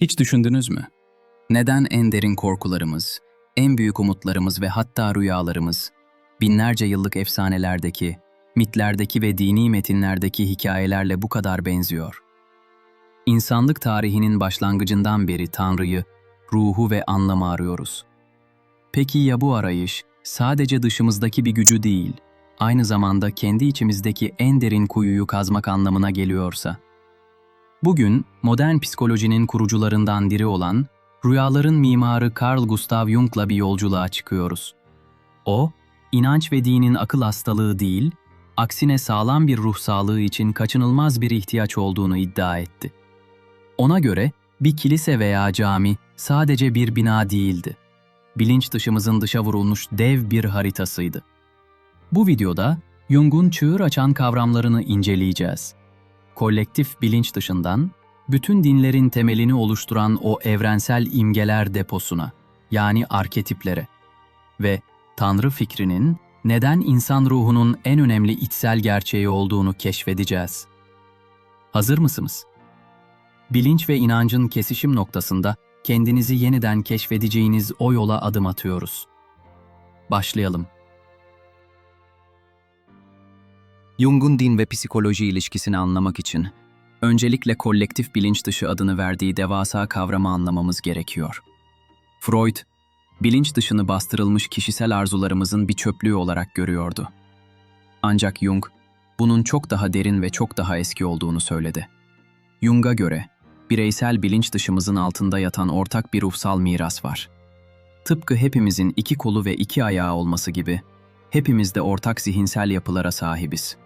Hiç düşündünüz mü? Neden en derin korkularımız, en büyük umutlarımız ve hatta rüyalarımız, binlerce yıllık efsanelerdeki, mitlerdeki ve dini metinlerdeki hikayelerle bu kadar benziyor? İnsanlık tarihinin başlangıcından beri Tanrı'yı, ruhu ve anlamı arıyoruz. Peki ya bu arayış sadece dışımızdaki bir gücü değil, aynı zamanda kendi içimizdeki en derin kuyuyu kazmak anlamına geliyorsa? Bugün modern psikolojinin kurucularından biri olan rüyaların mimarı Carl Gustav Jung'la bir yolculuğa çıkıyoruz. O, inanç ve dinin akıl hastalığı değil, aksine sağlam bir ruh sağlığı için kaçınılmaz bir ihtiyaç olduğunu iddia etti. Ona göre bir kilise veya cami sadece bir bina değildi. Bilinç dışımızın dışa vurulmuş dev bir haritasıydı. Bu videoda Jung'un çığır açan kavramlarını inceleyeceğiz kolektif bilinç dışından, bütün dinlerin temelini oluşturan o evrensel imgeler deposuna, yani arketiplere ve Tanrı fikrinin neden insan ruhunun en önemli içsel gerçeği olduğunu keşfedeceğiz. Hazır mısınız? Bilinç ve inancın kesişim noktasında kendinizi yeniden keşfedeceğiniz o yola adım atıyoruz. Başlayalım. Jung'un din ve psikoloji ilişkisini anlamak için öncelikle kolektif bilinç dışı adını verdiği devasa kavramı anlamamız gerekiyor. Freud, bilinç dışını bastırılmış kişisel arzularımızın bir çöplüğü olarak görüyordu. Ancak Jung, bunun çok daha derin ve çok daha eski olduğunu söyledi. Jung'a göre, bireysel bilinç dışımızın altında yatan ortak bir ruhsal miras var. Tıpkı hepimizin iki kolu ve iki ayağı olması gibi, hepimiz de ortak zihinsel yapılara sahibiz.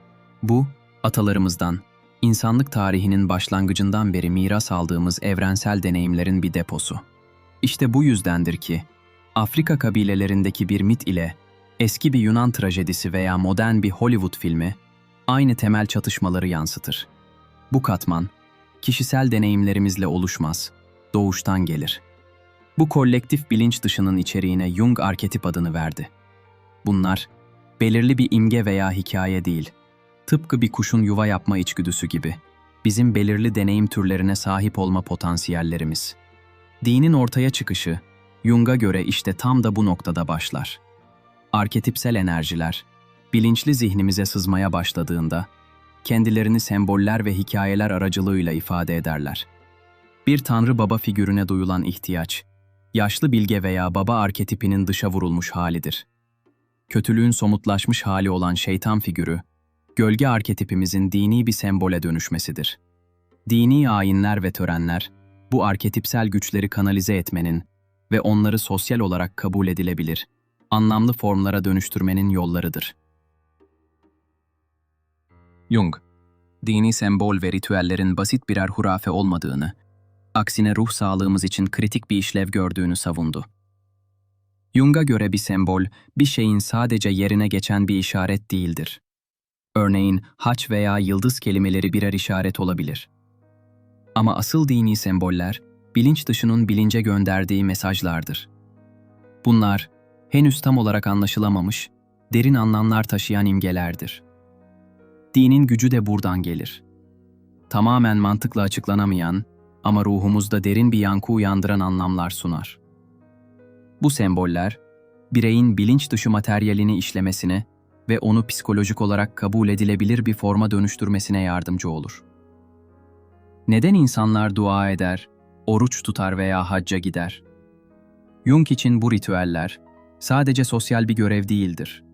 Bu, atalarımızdan, insanlık tarihinin başlangıcından beri miras aldığımız evrensel deneyimlerin bir deposu. İşte bu yüzdendir ki, Afrika kabilelerindeki bir mit ile eski bir Yunan trajedisi veya modern bir Hollywood filmi aynı temel çatışmaları yansıtır. Bu katman, kişisel deneyimlerimizle oluşmaz, doğuştan gelir. Bu kolektif bilinç dışının içeriğine Jung arketip adını verdi. Bunlar, belirli bir imge veya hikaye değil, tıpkı bir kuşun yuva yapma içgüdüsü gibi, bizim belirli deneyim türlerine sahip olma potansiyellerimiz. Dinin ortaya çıkışı, Jung'a göre işte tam da bu noktada başlar. Arketipsel enerjiler, bilinçli zihnimize sızmaya başladığında, kendilerini semboller ve hikayeler aracılığıyla ifade ederler. Bir tanrı baba figürüne duyulan ihtiyaç, yaşlı bilge veya baba arketipinin dışa vurulmuş halidir. Kötülüğün somutlaşmış hali olan şeytan figürü, gölge arketipimizin dini bir sembole dönüşmesidir. Dini ayinler ve törenler, bu arketipsel güçleri kanalize etmenin ve onları sosyal olarak kabul edilebilir, anlamlı formlara dönüştürmenin yollarıdır. Jung, dini sembol ve ritüellerin basit birer hurafe olmadığını, aksine ruh sağlığımız için kritik bir işlev gördüğünü savundu. Jung'a göre bir sembol, bir şeyin sadece yerine geçen bir işaret değildir. Örneğin haç veya yıldız kelimeleri birer işaret olabilir. Ama asıl dini semboller, bilinç dışının bilince gönderdiği mesajlardır. Bunlar, henüz tam olarak anlaşılamamış, derin anlamlar taşıyan imgelerdir. Dinin gücü de buradan gelir. Tamamen mantıkla açıklanamayan ama ruhumuzda derin bir yankı uyandıran anlamlar sunar. Bu semboller, bireyin bilinç dışı materyalini işlemesine ve onu psikolojik olarak kabul edilebilir bir forma dönüştürmesine yardımcı olur. Neden insanlar dua eder, oruç tutar veya hacca gider? Jung için bu ritüeller sadece sosyal bir görev değildir.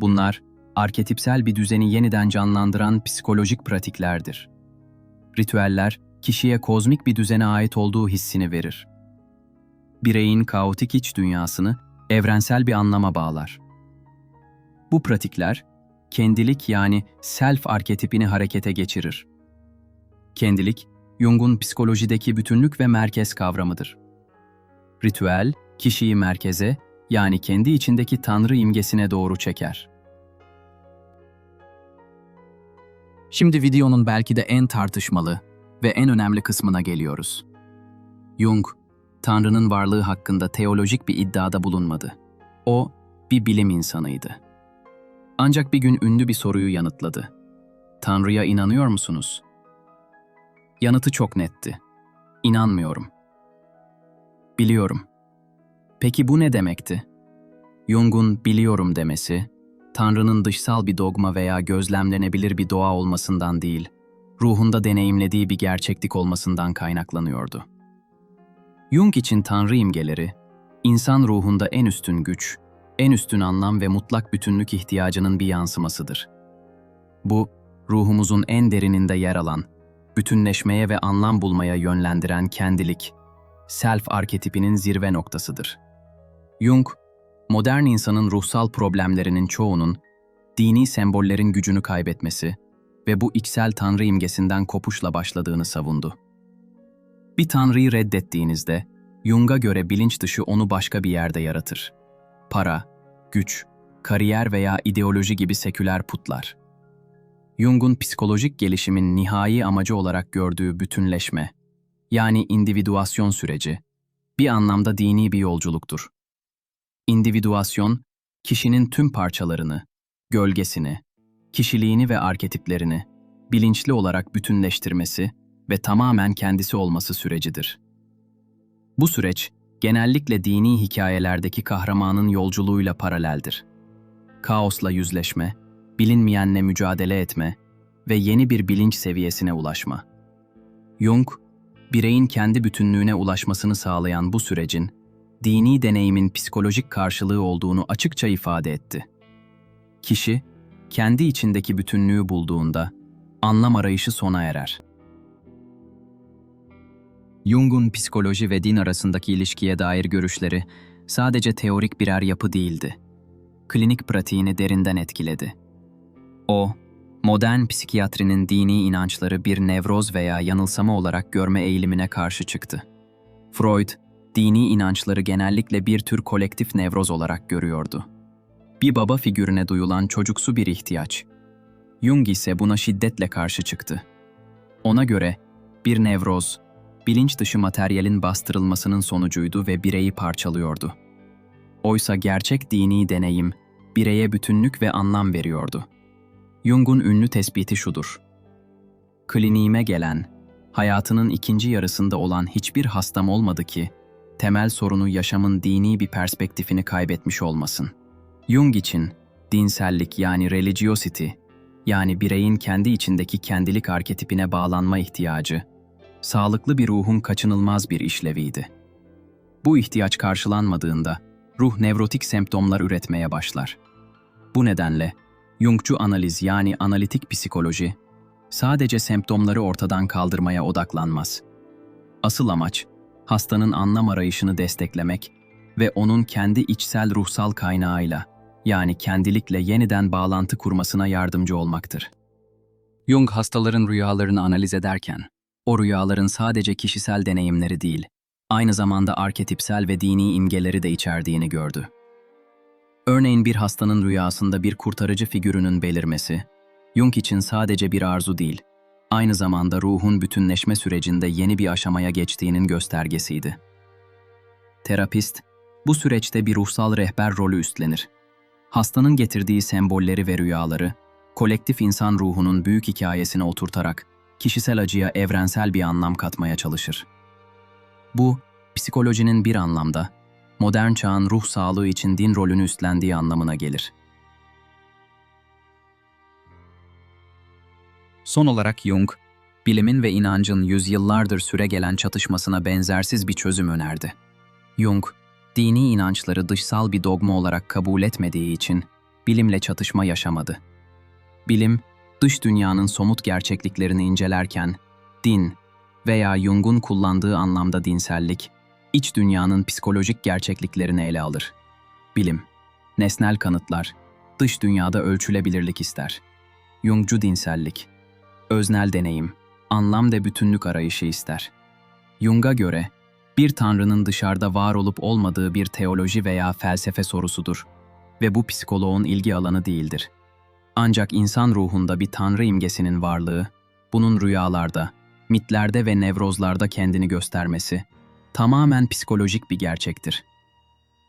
Bunlar arketipsel bir düzeni yeniden canlandıran psikolojik pratiklerdir. Ritüeller kişiye kozmik bir düzene ait olduğu hissini verir. Bireyin kaotik iç dünyasını evrensel bir anlama bağlar. Bu pratikler, kendilik yani self arketipini harekete geçirir. Kendilik, Jung'un psikolojideki bütünlük ve merkez kavramıdır. Ritüel, kişiyi merkeze, yani kendi içindeki tanrı imgesine doğru çeker. Şimdi videonun belki de en tartışmalı ve en önemli kısmına geliyoruz. Jung, Tanrı'nın varlığı hakkında teolojik bir iddiada bulunmadı. O, bir bilim insanıydı. Ancak bir gün ünlü bir soruyu yanıtladı. Tanrı'ya inanıyor musunuz? Yanıtı çok netti. İnanmıyorum. Biliyorum. Peki bu ne demekti? Jung'un biliyorum demesi, Tanrı'nın dışsal bir dogma veya gözlemlenebilir bir doğa olmasından değil, ruhunda deneyimlediği bir gerçeklik olmasından kaynaklanıyordu. Jung için Tanrı imgeleri, insan ruhunda en üstün güç, en üstün anlam ve mutlak bütünlük ihtiyacının bir yansımasıdır. Bu, ruhumuzun en derininde yer alan, bütünleşmeye ve anlam bulmaya yönlendiren kendilik, self arketipinin zirve noktasıdır. Jung, modern insanın ruhsal problemlerinin çoğunun dini sembollerin gücünü kaybetmesi ve bu içsel tanrı imgesinden kopuşla başladığını savundu. Bir tanrıyı reddettiğinizde, Jung'a göre bilinç dışı onu başka bir yerde yaratır. Para, güç, kariyer veya ideoloji gibi seküler putlar. Jung'un psikolojik gelişimin nihai amacı olarak gördüğü bütünleşme, yani individüasyon süreci, bir anlamda dini bir yolculuktur. İndividüasyon, kişinin tüm parçalarını, gölgesini, kişiliğini ve arketiplerini bilinçli olarak bütünleştirmesi ve tamamen kendisi olması sürecidir. Bu süreç, genellikle dini hikayelerdeki kahramanın yolculuğuyla paraleldir. Kaosla yüzleşme, bilinmeyenle mücadele etme ve yeni bir bilinç seviyesine ulaşma. Jung, bireyin kendi bütünlüğüne ulaşmasını sağlayan bu sürecin, dini deneyimin psikolojik karşılığı olduğunu açıkça ifade etti. Kişi, kendi içindeki bütünlüğü bulduğunda, anlam arayışı sona erer. Jung'un psikoloji ve din arasındaki ilişkiye dair görüşleri sadece teorik birer yapı değildi. Klinik pratiğini derinden etkiledi. O, modern psikiyatrinin dini inançları bir nevroz veya yanılsama olarak görme eğilimine karşı çıktı. Freud, dini inançları genellikle bir tür kolektif nevroz olarak görüyordu. Bir baba figürüne duyulan çocuksu bir ihtiyaç. Jung ise buna şiddetle karşı çıktı. Ona göre bir nevroz, bilinç dışı materyalin bastırılmasının sonucuydu ve bireyi parçalıyordu. Oysa gerçek dini deneyim, bireye bütünlük ve anlam veriyordu. Jung'un ünlü tespiti şudur. Kliniğime gelen, hayatının ikinci yarısında olan hiçbir hastam olmadı ki, temel sorunu yaşamın dini bir perspektifini kaybetmiş olmasın. Jung için, dinsellik yani religiosity, yani bireyin kendi içindeki kendilik arketipine bağlanma ihtiyacı, sağlıklı bir ruhun kaçınılmaz bir işleviydi. Bu ihtiyaç karşılanmadığında, ruh nevrotik semptomlar üretmeye başlar. Bu nedenle, Jungçu analiz yani analitik psikoloji, sadece semptomları ortadan kaldırmaya odaklanmaz. Asıl amaç, hastanın anlam arayışını desteklemek ve onun kendi içsel ruhsal kaynağıyla, yani kendilikle yeniden bağlantı kurmasına yardımcı olmaktır. Jung hastaların rüyalarını analiz ederken, o rüyaların sadece kişisel deneyimleri değil, aynı zamanda arketipsel ve dini imgeleri de içerdiğini gördü. Örneğin bir hastanın rüyasında bir kurtarıcı figürünün belirmesi, Jung için sadece bir arzu değil, aynı zamanda ruhun bütünleşme sürecinde yeni bir aşamaya geçtiğinin göstergesiydi. Terapist, bu süreçte bir ruhsal rehber rolü üstlenir. Hastanın getirdiği sembolleri ve rüyaları, kolektif insan ruhunun büyük hikayesine oturtarak kişisel acıya evrensel bir anlam katmaya çalışır. Bu, psikolojinin bir anlamda, modern çağın ruh sağlığı için din rolünü üstlendiği anlamına gelir. Son olarak Jung, bilimin ve inancın yüzyıllardır süregelen çatışmasına benzersiz bir çözüm önerdi. Jung, dini inançları dışsal bir dogma olarak kabul etmediği için bilimle çatışma yaşamadı. Bilim, dış dünyanın somut gerçekliklerini incelerken, din veya Jung'un kullandığı anlamda dinsellik, iç dünyanın psikolojik gerçekliklerini ele alır. Bilim, nesnel kanıtlar, dış dünyada ölçülebilirlik ister. Jungcu dinsellik, öznel deneyim, anlam ve bütünlük arayışı ister. Jung'a göre, bir tanrının dışarıda var olup olmadığı bir teoloji veya felsefe sorusudur ve bu psikoloğun ilgi alanı değildir. Ancak insan ruhunda bir tanrı imgesinin varlığı, bunun rüyalarda, mitlerde ve nevrozlarda kendini göstermesi, tamamen psikolojik bir gerçektir.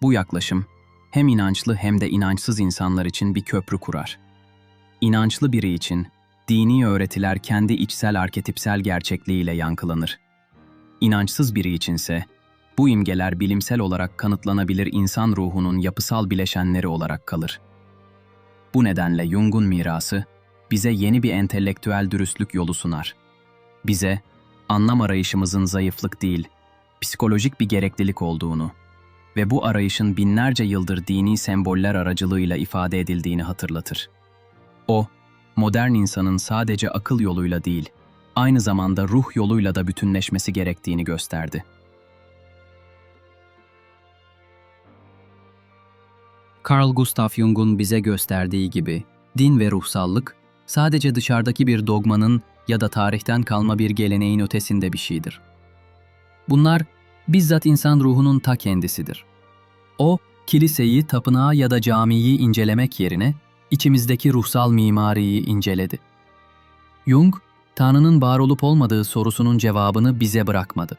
Bu yaklaşım, hem inançlı hem de inançsız insanlar için bir köprü kurar. İnançlı biri için, dini öğretiler kendi içsel arketipsel gerçekliğiyle yankılanır. İnançsız biri içinse, bu imgeler bilimsel olarak kanıtlanabilir insan ruhunun yapısal bileşenleri olarak kalır. Bu nedenle Jung'un mirası, bize yeni bir entelektüel dürüstlük yolu sunar. Bize, anlam arayışımızın zayıflık değil, psikolojik bir gereklilik olduğunu ve bu arayışın binlerce yıldır dini semboller aracılığıyla ifade edildiğini hatırlatır. O, modern insanın sadece akıl yoluyla değil, aynı zamanda ruh yoluyla da bütünleşmesi gerektiğini gösterdi. Carl Gustav Jung'un bize gösterdiği gibi, din ve ruhsallık sadece dışarıdaki bir dogmanın ya da tarihten kalma bir geleneğin ötesinde bir şeydir. Bunlar bizzat insan ruhunun ta kendisidir. O, kiliseyi, tapınağı ya da camiyi incelemek yerine içimizdeki ruhsal mimariyi inceledi. Jung, Tanrı'nın var olup olmadığı sorusunun cevabını bize bırakmadı.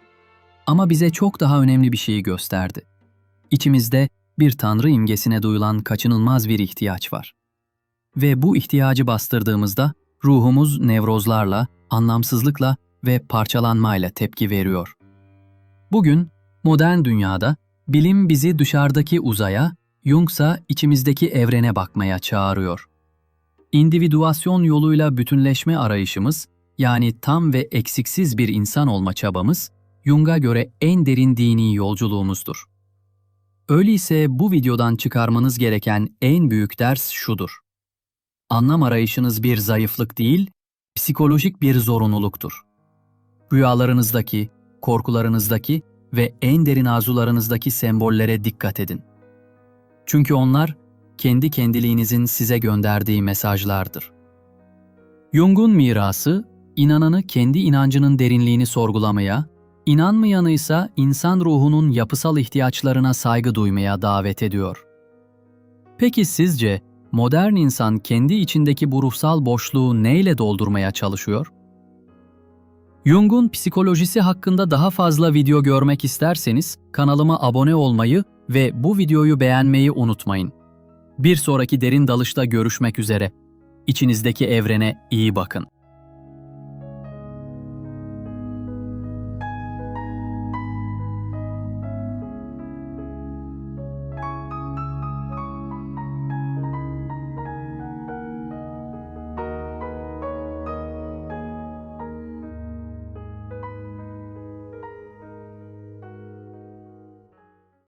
Ama bize çok daha önemli bir şeyi gösterdi. İçimizde bir Tanrı imgesine duyulan kaçınılmaz bir ihtiyaç var. Ve bu ihtiyacı bastırdığımızda ruhumuz nevrozlarla, anlamsızlıkla ve parçalanmayla tepki veriyor. Bugün modern dünyada bilim bizi dışarıdaki uzaya, Jungsa içimizdeki evrene bakmaya çağırıyor. İndividüasyon yoluyla bütünleşme arayışımız, yani tam ve eksiksiz bir insan olma çabamız, Jung'a göre en derin dini yolculuğumuzdur. Öyleyse bu videodan çıkarmanız gereken en büyük ders şudur. Anlam arayışınız bir zayıflık değil, psikolojik bir zorunluluktur. Rüyalarınızdaki, korkularınızdaki ve en derin arzularınızdaki sembollere dikkat edin. Çünkü onlar kendi kendiliğinizin size gönderdiği mesajlardır. Jung'un mirası, inananı kendi inancının derinliğini sorgulamaya, inanmayanı ise insan ruhunun yapısal ihtiyaçlarına saygı duymaya davet ediyor. Peki sizce modern insan kendi içindeki bu ruhsal boşluğu neyle doldurmaya çalışıyor? Jung'un psikolojisi hakkında daha fazla video görmek isterseniz kanalıma abone olmayı ve bu videoyu beğenmeyi unutmayın. Bir sonraki derin dalışta görüşmek üzere. İçinizdeki evrene iyi bakın.